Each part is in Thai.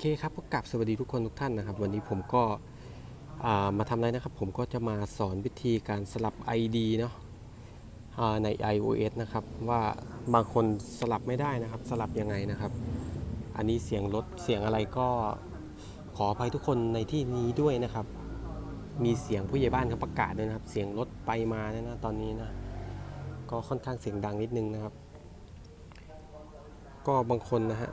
เคครับก็กลับสวัสดีทุกคนทุกท่านนะครับ วันนี้ผมก็มาทำอะไรนะครับ ผมก็จะมาสอนวิธีการสลับ ID เนาะใน iOS นะครับ ว่าบางคนสลับไม่ได้นะครับ สลับยังไงนะครับ อันนี้เสียงรถเสียงอะไรก็ขออภัยทุกคนในที่นี้ด้วยนะครับ มีเสียงผู้ใหญ่บ้านเขาประกาศด้วยนะครับ เสียงรถไปมาเนี่ยนะตอนนี้นะก็ค่อนข้างเสียงดังนิดนึงนะครับ ก็บางคนนะฮะ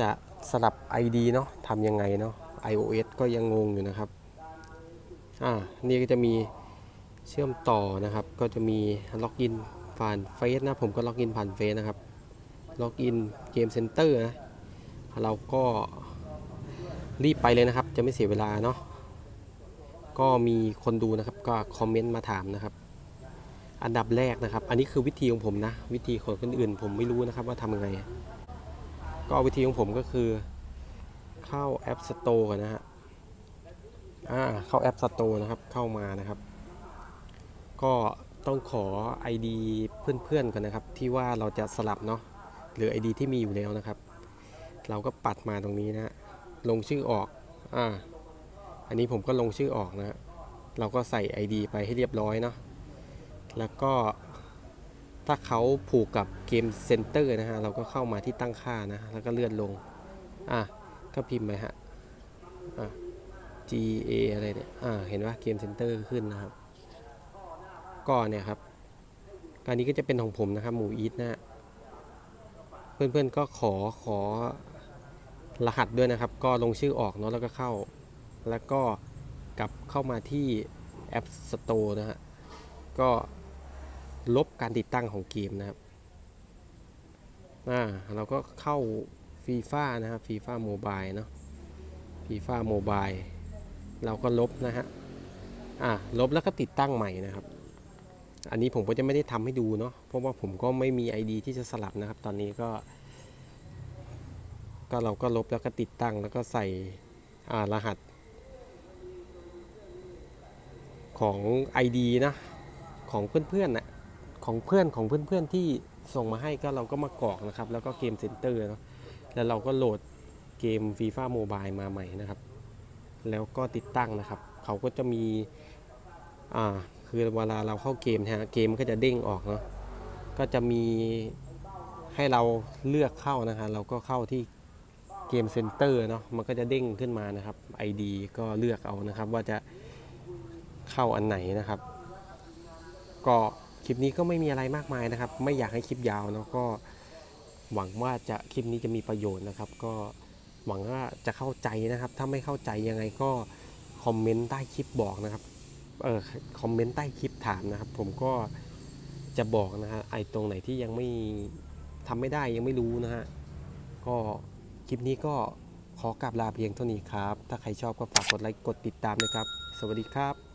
จะสลับ ID เนาะทำยังไงเนาะ iOS ก็ยังงงอยู่นะครับ อ่า นี่ก็จะมีเชื่อมต่อนะครับ ก็จะมีล็อกอินผ่านเฟซนะ ผมก็ล็อกอินผ่านเฟซนะครับ ล็อกอินเกมเซ็นเตอร์นะ เราก็รีบไปเลยนะครับ จะไม่เสียเวลาเนาะ ก็มีคนดูนะครับ ก็คอมเมนต์มาถามนะครับ อันดับแรกนะครับ อันนี้คือวิธีของผมนะ วิธีของคนอื่น ผมไม่รู้นะครับว่าทำยังไง ก็วิธีของผมก็คือเข้าแอป Store ก่อนนะฮะอ่าเข้าแอป Store นะครับเข้ามานะครับ ก็ต้องขอ ID เพื่อนๆก่อนนะครับ ที่ว่าเราจะสลับเนาะหรือ ID ที่มีอยู่แล้วนะครับ เราก็ปัดมาตรงนี้นะฮะลงชื่อออกอ่าอันนี้ผมก็ลงชื่อออกนะฮะเราก็ใส่ ID ไปให้เรียบร้อยเนาะแล้วก็ ถ้าเขาผูกกับเกมเซ็นเตอร์นะฮะ เราก็เข้ามาที่ตั้งค่านะ แล้วก็เลื่อนลง อะ ก็พิมพ์ไปฮะ อะ G A อะไรเนี่ย อ่า เห็นว่าเกมเซ็นเตอร์ขึ้นนะครับ ก็เนี่ยครับ การนี้ก็จะเป็นของผมนะครับ หมูอีทนะฮะ เพื่อนๆก็ขอขอรหัสด้วยนะครับ ก็ลงชื่อออกเนาะ แล้วก็เข้า แล้วก็กลับเข้ามาที่แอป Store นะฮะ ก็ ลบการติดตั้งของเกมนะครับอ่าเราก็เข้าฟีฟ่านะครับฟีฟ่าโมบายเนาะฟีฟ่าโมบายเราก็ลบนะฮะอ่าลบแล้วก็ติดตั้งใหม่นะครับ อันนี้ผมก็จะไม่ได้ทำให้ดูเนาะเพราะว่าผมก็ไม่มี ID ที่จะสลับนะครับ ตอนนี้ก็ ก็เราก็ลบแล้วก็ติดตั้งแล้วก็ใส่อ่ารหัส ของ ID นะของเพื่อนๆนะ ของเพื่อนของเพื่อนๆที่ส่งมาให้ก็เราก็มากรอกนะครับ แล้วก็เกมเซ็นเตอร์เนาะแล้วเราก็โหลดเกม FIFA Mobile มาใหม่นะครับ แล้วก็ติดตั้งนะครับ เขาก็จะมี อ่า คือเวลาเราเข้าเกมนะฮะ เกมก็จะเด้งออกเนาะ ก็จะมีให้เราเลือกเข้านะฮะเราก็เข้าที่เกมเซ็นเตอร์เนาะ มันก็จะเด้งขึ้นมานะครับ ID ก็เลือกเอานะครับว่าจะเข้าอันไหนนะครับ ก็ คลิปนี้ก็ไม่มีอะไรมากมายนะครับ ไม่อยากให้คลิปยาวเนาะก็หวังว่าจะคลิปนี้จะมีประโยชน์นะครับ ก็หวังว่าจะเข้าใจนะครับ ถ้าไม่เข้าใจยังไงก็คอมเมนต์ใต้คลิปบอกนะครับเออคอมเมนต์ใต้คลิปถามนะครับ ผมก็จะบอกนะฮะไอตรงไหนที่ยังไม่ทำไม่ได้ยังไม่รู้นะฮะก็คลิปนี้ก็ขอกลับลาเพียงเท่านี้ครับ ถ้าใครชอบก็ฝากกดไลค์กดติดตามนะครับ สวัสดีครับ